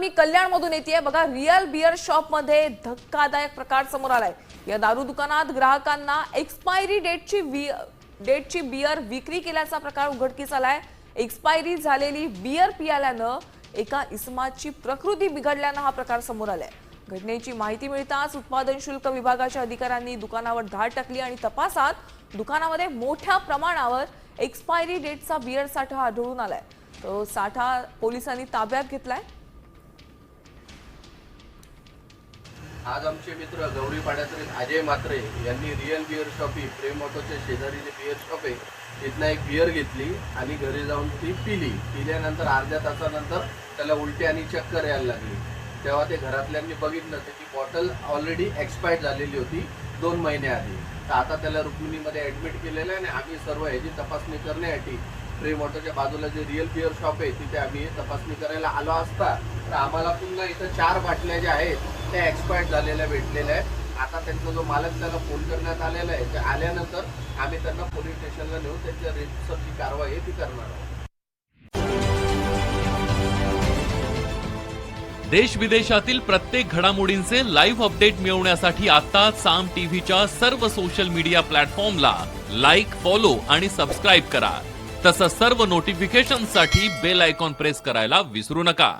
बातमी कल्याण मधून येते बघा रिअल बिअर शॉपमध्ये धक्कादायक प्रकार समोर आलाय. या दारू दुकानात ग्राहकांना एक्सपायरी डेटची डेटची बियर विक्री केल्याचा प्रकार उघडकीस आलाय. एक्सपायरी झालेली बियर पियाल्यानं एका इसमाची प्रकृती बिघडल्यानं हा प्रकार समोर आलाय. घटनेची माहिती मिळताच उत्पादन शुल्क विभागाच्या अधिकाऱ्यांनी दुकानावर धाड टाकली आणि तपासात दुकानामध्ये मोठ्या प्रमाणावर एक्सपायरी डेटचा बियर साठा आढळून आलाय. तो साठा पोलिसांनी ताब्यात घेतलाय. आज आमचे मित्र गौरी पाड्यातील अजय मात्रे यांनी रिअल बिअर शॉप ही प्रेम ऑटोच्या शेजारी जे बिअर शॉप आहे. तिथनं एक बिअर घेतली आणि घरी जाऊन ती पिली. पिल्यानंतर अर्ध्या तासानंतर त्याला उलटी आणि चक्कर यायला लागली. तेव्हा ते घरातल्यांनी बघितलं तर ती बॉटल ऑलरेडी एक्सपायर्ड झालेली होती दोन महिन्याआधी तर आता त्याला रुक्मिणीमध्ये ॲडमिट केलेलं आहे आणि आम्ही सर्व ह्याची तपासणी करण्यासाठी प्रेम ऑटोच्या बाजूला जे रिअल बिअर शॉप आहे तिथे आम्ही तपासणी करायला आलो असता. तर आम्हाला पुन्हा इथं चार बाटल्या ज्या आहेत त्या एक्सपायर्ड झालेल्या भेटलेल्या आहेत. आता त्यांचा जो मालक त्याला फोन करण्यात आलेला आहे ते आल्यानंतर आम्ही त्यांना पोलीस स्टेशनला नेऊन त्यांच्या रेप्सर जी कारवाई आहे ती करणार आहोत. देश विदेशातील प्रत्येक घडामोडींचे लाईव्ह अपडेट मिळवण्यासाठी आता साम टीव्हीच्या सर्व सोशल मीडिया प्लॅटफॉर्मला लाईक फॉलो आणि सबस्क्राईब करा. तसंच सर्व नोटिफिकेशनसाठी बेल आयकॉन प्रेस करायला विसरू नका.